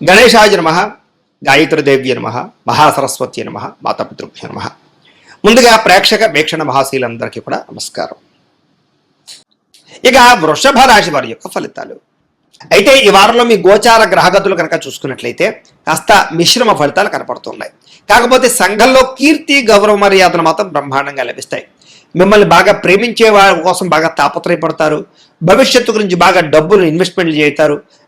గణేశాయ నమ గాయత్రీదేవ్య నమ మహాసరస్వతి నమ మాతాపితృభ్య నమ. ముందుగా ప్రేక్షక వీక్షణ మహాశీలందరికీ కూడా నమస్కారం. ఇక వృషభ రాశి వారి యొక్క ఫలితాలు. అయితే ఈ వారంలో మీ గోచార గ్రహగతులు కనుక చూసుకున్నట్లయితే కాస్త మిశ్రమ ఫలితాలు కనపడుతున్నాయి. కాకపోతే సంఘంలో కీర్తి గౌరవ మర్యాదలు మాత్రం బ్రహ్మాండంగా లభిస్తాయి. మిమ్మల్ని బాగా ప్రేమించే వారి కోసం బాగా తాపత్రయపడతారు. భవిష్యత్తు గురించి బాగా డబ్బులు ఇన్వెస్ట్మెంట్లు చేస్తారు.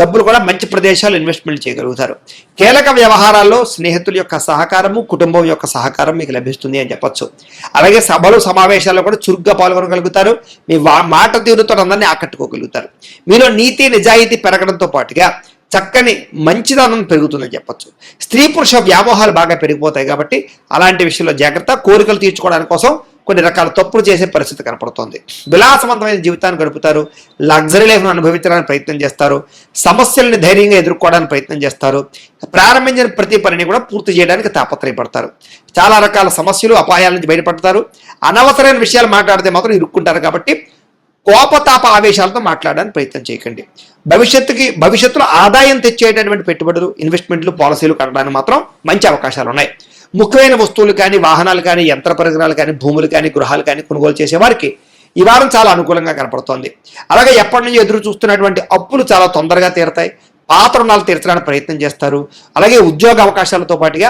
డబ్బులు కూడా మంచి ప్రదేశాలు ఇన్వెస్ట్మెంట్ చేయగలుగుతారు. కీలక వ్యవహారాల్లో స్నేహితుల యొక్క సహకారము కుటుంబం యొక్క సహకారం మీకు లభిస్తుంది అని చెప్పొచ్చు. అలాగే సభలు సమావేశాల్లో కూడా చురుగ్గా పాల్గొనగలుగుతారు. మీ మాట తీరుతో అందరినీ ఆకట్టుకోగలుగుతారు. మీలో నీతి నిజాయితీ పెరగడంతో పాటుగా చక్కని మంచిదనం పెరుగుతుందని చెప్పొచ్చు. స్త్రీ పురుష వ్యామోహాలు బాగా పెరిగిపోతాయి కాబట్టి అలాంటి విషయంలో జాగ్రత్త కోరికలు తీర్చుకోవడానికి కోసం కొన్ని రకాల తప్పులు చేసే పరిస్థితి కనపడుతోంది. విలాసవంతమైన జీవితాన్ని గడుపుతారు. లగ్జరీ లైఫ్ను అనుభవించడానికి ప్రయత్నం చేస్తారు. సమస్యల్ని ధైర్యంగా ఎదుర్కోవడానికి ప్రయత్నం చేస్తారు. ప్రారంభించిన ప్రతి పనిని కూడా పూర్తి చేయడానికి తాపత్రయపడతారు. చాలా రకాల సమస్యలు అపాయాల నుంచి బయటపడతారు. అనవసరమైన విషయాలు మాట్లాడితే మాత్రం ఇరుక్కుంటారు కాబట్టి కోపతాప ఆవేశాలతో మాట్లాడడానికి ప్రయత్నం చేయకండి. భవిష్యత్తుకి భవిష్యత్తులో ఆదాయం తెచ్చేటటువంటి పెట్టుబడులు ఇన్వెస్ట్మెంట్లు పాలసీలు కట్టడానికి మాత్రం మంచి అవకాశాలు ఉన్నాయి ముఖ్యమైన వస్తువులు కానీ వాహనాలు కానీ యంత్ర పరికరాలు కానీ భూములు కానీ గృహాలు కానీ కొనుగోలు చేసేవారికి ఈ వారం చాలా అనుకూలంగా కనపడుతోంది. అలాగే ఎప్పటి నుంచి ఎదురు చూస్తున్నటువంటి అప్పులు చాలా తొందరగా తీరతాయి. పాత రుణాలు తీర్చడానికి ప్రయత్నం చేస్తారు. అలాగే ఉద్యోగ అవకాశాలతో పాటుగా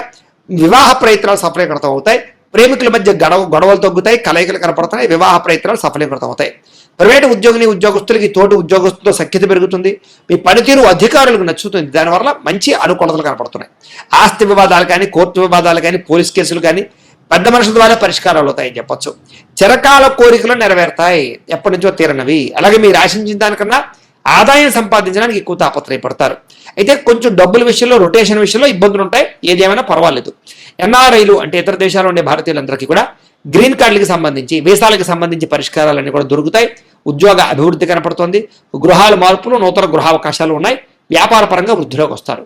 వివాహ ప్రయత్నాలు సఫలీకృతం అవుతాయి. ప్రేమికుల మధ్య గడవ గొడవలు తగ్గుతాయి. కలయికలు కనపడుతున్నాయి. వివాహ ప్రయత్నాలు సఫలీకృతం అవుతాయి. ప్రైవేటు ఉద్యోగిని ఉద్యోగస్తులకి తోటి ఉద్యోగస్తులతో సఖ్యత పెరుగుతుంది. మీ పనితీరు అధికారులకు నచ్చుతుంది. దానివల్ల మంచి అనుకూలతలు కనపడుతున్నాయి. ఆస్తి వివాదాలు కానీ కోర్టు వివాదాలు కానీ పోలీస్ కేసులు కానీ పెద్ద మనుషుల ద్వారా పరిష్కారాలు అవుతాయని చెప్పొచ్చు. చిరకాల కోరికలు నెరవేరుతాయి. ఎప్పటి నుంచో తీరనవి. అలాగే మీరు ఆశించిన దానికన్నా ఆదాయం సంపాదించడానికి ఎక్కువ తాపత్రయపడతారు. అయితే కొంచెం డబ్బుల విషయంలో రొటేషన్ విషయంలో ఇబ్బందులు ఉంటాయి. ఏదేమైనా పర్వాలేదు. ఎన్ఆర్ఐలు అంటే ఇతర దేశాల్లో ఉండే భారతీయులందరికీ కూడా గ్రీన్ కార్డులకు సంబంధించి వీసాలకు సంబంధించి పరిష్కారాలన్నీ కూడా దొరుకుతాయి. ఉద్యోగ అభివృద్ధి కనపడుతోంది. గృహాల మార్పులు నూతన గృహావకాశాలు ఉన్నాయి. వ్యాపార పరంగా వృద్ధిలోకి వస్తారు.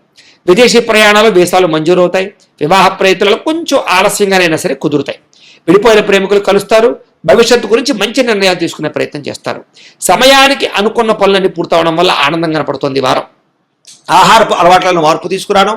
విదేశీ ప్రయాణాలు వీసాలు మంజూరు అవుతాయి వివాహ ప్రయత్నాలు కొంచెం ఆలస్యంగానైనా సరే కుదురుతాయి. విడిపోయిన ప్రేమికులు కలుస్తారు. భవిష్యత్తు గురించి మంచి నిర్ణయాలు తీసుకునే ప్రయత్నం చేస్తారు. సమయానికి అనుకున్న పనులన్నీ పూర్తవడం వల్ల ఆనందం కనపడుతుంది వారం. ఆహారపు అలవాట్లను మార్పు తీసుకురావడం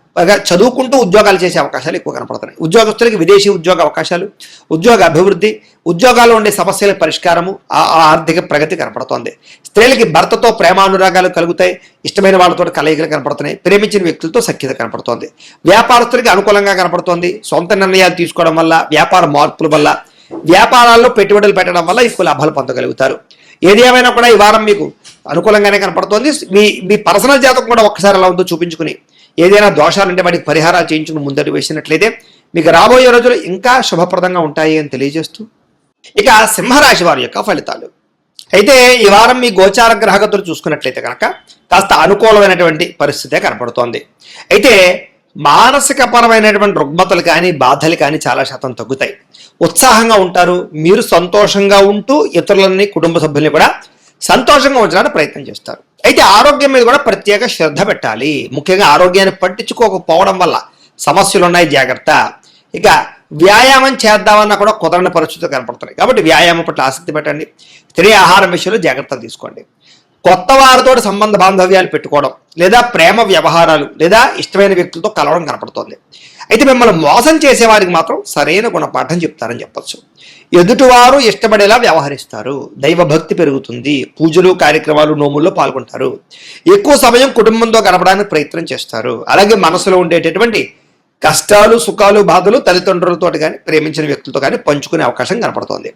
చదువుకుంటూ ఉద్యోగాలు చేసే అవకాశాలు ఎక్కువ కనపడుతున్నాయి. ఉద్యోగస్తులకి విదేశీ ఉద్యోగ అవకాశాలు ఉద్యోగ అభివృద్ధి ఉద్యోగాల్లో ఉండే సమస్యల పరిష్కారము ఆ ఆ ఆర్థిక ప్రగతి కనపడుతోంది. స్త్రీలకి భర్తతో ప్రేమానురాగాలు కలుగుతాయి ఇష్టమైన వాళ్ళతో కలయికలు కనపడుతున్నాయి ప్రేమించిన వ్యక్తులతో సఖ్యత కనపడుతోంది. వ్యాపారస్తులకి అనుకూలంగా కనపడుతోంది. సొంత నిర్ణయాలు తీసుకోవడం వల్ల వ్యాపార మార్పుల వల్ల వ్యాపారాల్లో పెట్టుబడులు పెట్టడం వల్ల ఎక్కువ లాభాలు పొందగలుగుతారు. ఏది ఏమైనా కూడా ఈ వారం మీకు అనుకూలంగానే కనపడుతోంది. మీ మీ పర్సనల్ జాతకం కూడా ఒక్కసారి ఎలా ఉందో చూపించుకుని ఏదైనా దోషాలుంటే వాటికి పరిహారాలు చేయించుకుని ముందడి వేసినట్లయితే మీకు రాబోయే రోజులు ఇంకా శుభప్రదంగా ఉంటాయి అని తెలియజేస్తూ ఇక సింహరాశి వారి యొక్క ఫలితాలు. అయితే ఈ వారం మీ గోచార గ్రహగతులు చూసుకున్నట్లయితే కనుక కాస్త అనుకూలమైనటువంటి పరిస్థితే కనపడుతోంది. అయితే మానసిక పరమైనటువంటి రుగ్మతలు కానీ బాధలు కానీ చాలా శాతం తగ్గుతాయి. ఉత్సాహంగా ఉంటారు మీరు సంతోషంగా ఉంటూ ఇతరులని కుటుంబ సభ్యుల్ని కూడా సంతోషంగా ఉంచడానికి ప్రయత్నం చేస్తారు. అయితే ఆరోగ్యం మీద కూడా ప్రత్యేక శ్రద్ధ పెట్టాలి. ముఖ్యంగా ఆరోగ్యాన్ని పట్టించుకోకపోవడం వల్ల సమస్యలు ఉన్నాయి జాగ్రత్త. ఇక వ్యాయామం చేద్దామన్నా కూడా కుదరని పరిస్థితులు కనపడుతున్నాయి. కాబట్టి వ్యాయామం పట్ల ఆసక్తి పెట్టండి. తినే ఆహారం విషయంలో జాగ్రత్తలు తీసుకోండి. కొత్త వారితో సంబంధ బాంధవ్యాలు పెట్టుకోవడం లేదా ప్రేమ వ్యవహారాలు లేదా ఇష్టమైన వ్యక్తులతో కలవడం కనపడుతోంది. అయితే మిమ్మల్ని మోసం చేసేవారికి మాత్రం సరైన గుణపాఠం చెప్తారని చెప్పచ్చు. ఎదుటివారు ఇష్టపడేలా వ్యవహరిస్తారు. దైవభక్తి పెరుగుతుంది. పూజలు కార్యక్రమాలు నోముల్లో పాల్గొంటారు. ఎక్కువ సమయం కుటుంబంతో గడపడానికి ప్రయత్నం చేస్తారు. అలాగే మనసులో ఉండేటటువంటి కష్టాలు సుఖాలు బాధలు తల్లిదండ్రులతో కానీ ప్రేమించిన వ్యక్తులతో కానీ పంచుకునే అవకాశం కనపడుతోంది.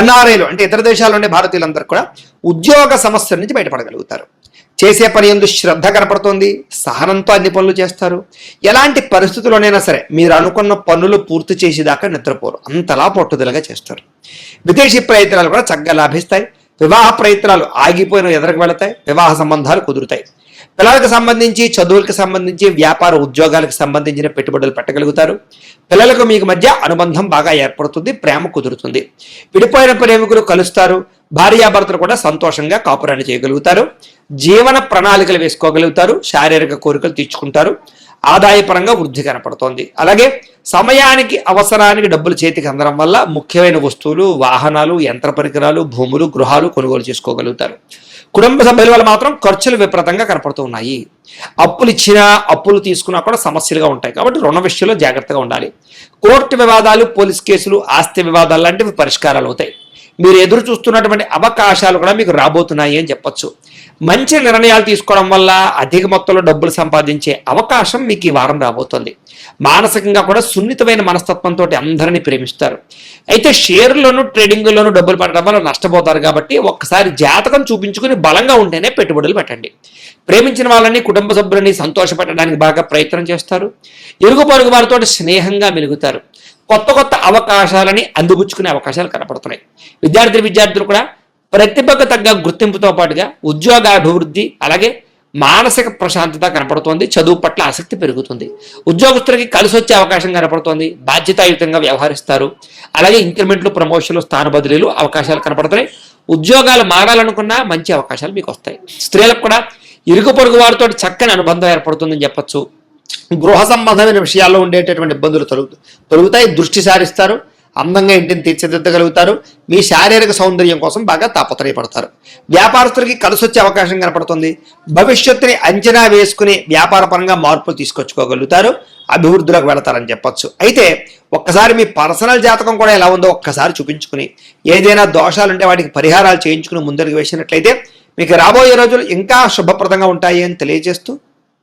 ఎన్ఆర్ఐలు అంటే ఇతర దేశాల్లో ఉండే భారతీయులందరూ కూడా ఉద్యోగ సమస్యల నుంచి బయటపడగలుగుతారు. చేసే పని ఎందు శ్రద్ధ కనపడుతుంది. సహనంతో అన్ని పనులు చేస్తారు. ఎలాంటి పరిస్థితుల్లోనైనా సరే మీరు అనుకున్న పనులు పూర్తి చేసేదాకా నిద్రపోరు. అంతలా పట్టుదలగా చేస్తారు. విదేశీ ప్రయత్నాలు కూడా చక్కగా లాభిస్తాయి. వివాహ ప్రయత్నాలు ఆగిపోయిన ఎదరకు వెళతాయి. వివాహ సంబంధాలు కుదురుతాయి. పిల్లలకు సంబంధించి చదువులకు సంబంధించి వ్యాపార ఉద్యోగాలకు సంబంధించిన పెట్టుబడులు పెట్టగలుగుతారు. పిల్లలకు మీకు మధ్య అనుబంధం బాగా ఏర్పడుతుంది ప్రేమ కుదురుతుంది. విడిపోయిన ప్రేమికులు కలుస్తారు భార్యాభర్తలు కూడా సంతోషంగా కాపురాన్ని చేయగలుగుతారు. జీవన ప్రణాళికలు వేసుకోగలుగుతారు శారీరక కోరికలు తీర్చుకుంటారు. ఆదాయపరంగా వృద్ధి కనపడుతోంది. అలాగే సమయానికి అవసరానికి డబ్బులు చేతికి అందడం వల్ల ముఖ్యమైన వస్తువులు వాహనాలు యంత్ర పరికరాలు భూములు గృహాలు కొనుగోలు చేసుకోగలుగుతారు. కుటుంబ సభ్యుల వల్ల మాత్రం ఖర్చులు విపరీతంగా కనపడుతూ ఉన్నాయి. అప్పులు ఇచ్చినా అప్పులు తీసుకున్నా కూడా సమస్యలుగా ఉంటాయి. కాబట్టి రుణ విషయంలో జాగ్రత్తగా ఉండాలి. కోర్టు వివాదాలు పోలీస్ కేసులు ఆస్తి వివాదాలు లాంటివి పరిష్కారాలు అవుతాయి. మీరు ఎదురు చూస్తున్నటువంటి అవకాశాలు కూడా మీకు రాబోతున్నాయి అని చెప్పొచ్చు. మంచి నిర్ణయాలు తీసుకోవడం వల్ల అధిక మొత్తంలో డబ్బులు సంపాదించే అవకాశం మీకు ఈ వారం రాబోతుంది. మానసికంగా కూడా సున్నితమైన మనస్తత్వంతో అందరినీ ప్రేమిస్తారు. అయితే షేర్లోను ట్రేడింగ్లోను డబ్బులు పెట్టడం వల్ల నష్టపోతారు కాబట్టి ఒక్కసారి జాతకం చూపించుకుని బలంగా ఉంటేనే పెట్టుబడులు పెట్టండి. ప్రేమించిన వాళ్ళని కుటుంబ సభ్యులని సంతోషపెట్టడానికి బాగా ప్రయత్నం చేస్తారు. ఇరుగు పొరుగు వారితో స్నేహంగా మెలుగుతారు. కొత్త కొత్త అవకాశాలని అందిపుచ్చుకునే అవకాశాలు కనపడుతున్నాయి. విద్యార్థి విద్యార్థులు కూడా ప్రతిభకు తగ్గ గుర్తింపుతో పాటుగా ఉద్యోగ అభివృద్ధి అలాగే మానసిక ప్రశాంతత కనపడుతోంది. చదువు పట్ల ఆసక్తి పెరుగుతుంది. ఉద్యోగస్తులకి కలిసి వచ్చే అవకాశం కనపడుతోంది. బాధ్యతాయుతంగా వ్యవహరిస్తారు. అలాగే ఇంక్రిమెంట్లు ప్రమోషన్లు స్థాన బదిలీలు అవకాశాలు కనపడుతున్నాయి. ఉద్యోగాలు మారాలనుకున్నా మంచి అవకాశాలు మీకు వస్తాయి. స్త్రీలకు కూడా ఇరుగు పొరుగు వారితో చక్కని అనుబంధం ఏర్పడుతుందని చెప్పొచ్చు. గృహ సంబంధమైన విషయాల్లో ఉండేటటువంటి ఇబ్బందులు తొలుగు తొలుగుతాయి. దృష్టి సారిస్తారు. అందంగా ఇంటిని తీర్చిదిద్దగలుగుతారు. మీ శారీరక సౌందర్యం కోసం బాగా తాపత్రయపడతారు. వ్యాపారస్తులకి కలిసి వచ్చే అవకాశం కనపడుతుంది. భవిష్యత్తుని అంచనా వేసుకుని వ్యాపారపరంగా మార్పులు తీసుకొచ్చుకోగలుగుతారు. అభివృద్ధిలోకి వెళతారని చెప్పొచ్చు. అయితే ఒక్కసారి మీ పర్సనల్ జాతకం కూడా ఎలా ఉందో ఒక్కసారి చూపించుకుని ఏదైనా దోషాలుంటే వాటికి పరిహారాలు చేయించుకుని ముందరికి వేసినట్లయితే మీకు రాబోయే రోజులు ఇంకా శుభప్రదంగా ఉంటాయి అని తెలియజేస్తూ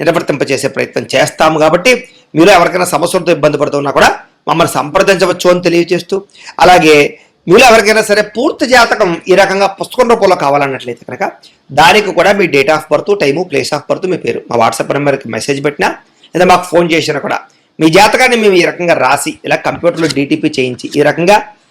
నిర్వర్తింపచేసే ప్రయత్నం చేస్తాము కాబట్టి మీరు ఎవరికైనా సమస్యలతో ఇబ్బంది పడుతున్నా కూడా మమ్మల్ని సంప్రదించవచ్చు అని తెలియజేస్తూ అలాగే మీరు ఎవరికైనా సరే పూర్తి జాతకం ఈ రకంగా పుస్తకం రూపంలో కావాలన్నట్లయితే కనుక దానికి కూడా మీ date of birth time place of birth మీ పేరు మా వాట్సాప్ నెంబర్కి మెసేజ్ పెట్టినా లేదా మాకు ఫోన్ చేసినా కూడా మీ జాతకాన్ని మేము ఈ రకంగా రాసి ఇలా కంప్యూటర్లో డీటీపీ చేయించి ఈ రకంగా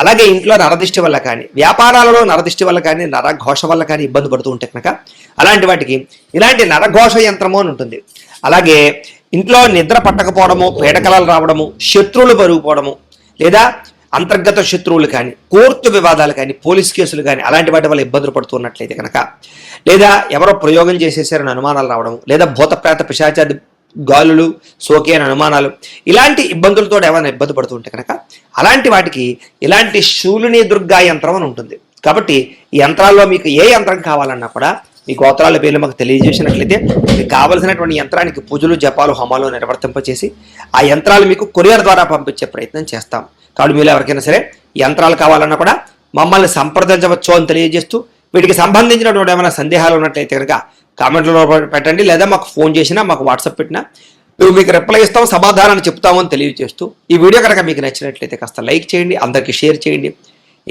అలాగే ఇంట్లో నరదిష్టి వల్ల కానీ వ్యాపారాలలో నరదిష్టి వల్ల కానీ నరఘోష వల్ల కానీ ఇబ్బంది పడుతూ ఉంటే కనుక అలాంటి వాటికి ఇలాంటి నరఘోష యంత్రము అని ఉంటుంది. అలాగే ఇంట్లో నిద్ర పట్టకపోవడము పీడకలలు రావడము శత్రువులు పెరిగిపోవడము లేదా అంతర్గత శత్రువులు కానీ కోర్టు వివాదాలు కానీ పోలీస్ కేసులు కానీ అలాంటి వాటి వల్ల ఇబ్బందులు పడుతున్నట్లయితే కనుక లేదా ఎవరో ప్రయోగం చేసేసారని అనుమానాలు రావడం లేదా భూతప్రేత పిశాచాది గాలులు సోకే అని అనుమానాలు ఇలాంటి ఇబ్బందులతో ఏమైనా ఇబ్బంది పడుతుంటే కనుక అలాంటి వాటికి ఇలాంటి శూలిని దుర్గా యంత్రం అని ఉంటుంది. కాబట్టి ఈ యంత్రాల్లో మీకు ఏ యంత్రం కావాలన్నా కూడా మీ గోత్రాల పేర్లు మాకు తెలియజేసినట్లయితే మీకు కావలసినటువంటి యంత్రానికి పూజలు జపాలు హోమాలు నిర్వర్తింపచేసి ఆ యంత్రాలు మీకు కొరియర్ ద్వారా పంపించే ప్రయత్నం చేస్తాం. కాబట్టి మీరు ఎవరికైనా సరే యంత్రాలు కావాలన్నా కూడా మమ్మల్ని సంప్రదించవచ్చు అని తెలియజేస్తూ వీటికి సంబంధించినటువంటి ఏమైనా సందేహాలు ఉన్నట్లయితే కనుక కామెంట్లో పెట్టండి. లేదా మాకు ఫోన్ చేసినా మాకు వాట్సాప్ పెట్టినా మేము మీకు రిప్లై ఇస్తాం సమాధానాన్ని చెప్తామని తెలియజేస్తూ ఈ వీడియో కనుక మీకు నచ్చినట్లయితే కాస్త లైక్ చేయండి అందరికీ షేర్ చేయండి.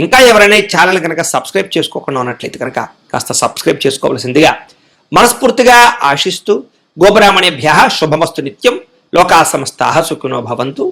ఇంకా ఎవరైనా ఛానల్ కనుక సబ్స్క్రైబ్ చేసుకోకుండా ఉన్నట్లయితే కనుక కాస్త సబ్స్క్రైబ్ చేసుకోవాల్సిందిగా మనస్ఫూర్తిగా ఆశిస్తూ గోబ్రాహ్మణేభ్య శుభమస్తు నిత్యం. లోకా సమస్తా సుఖినో భవంతు.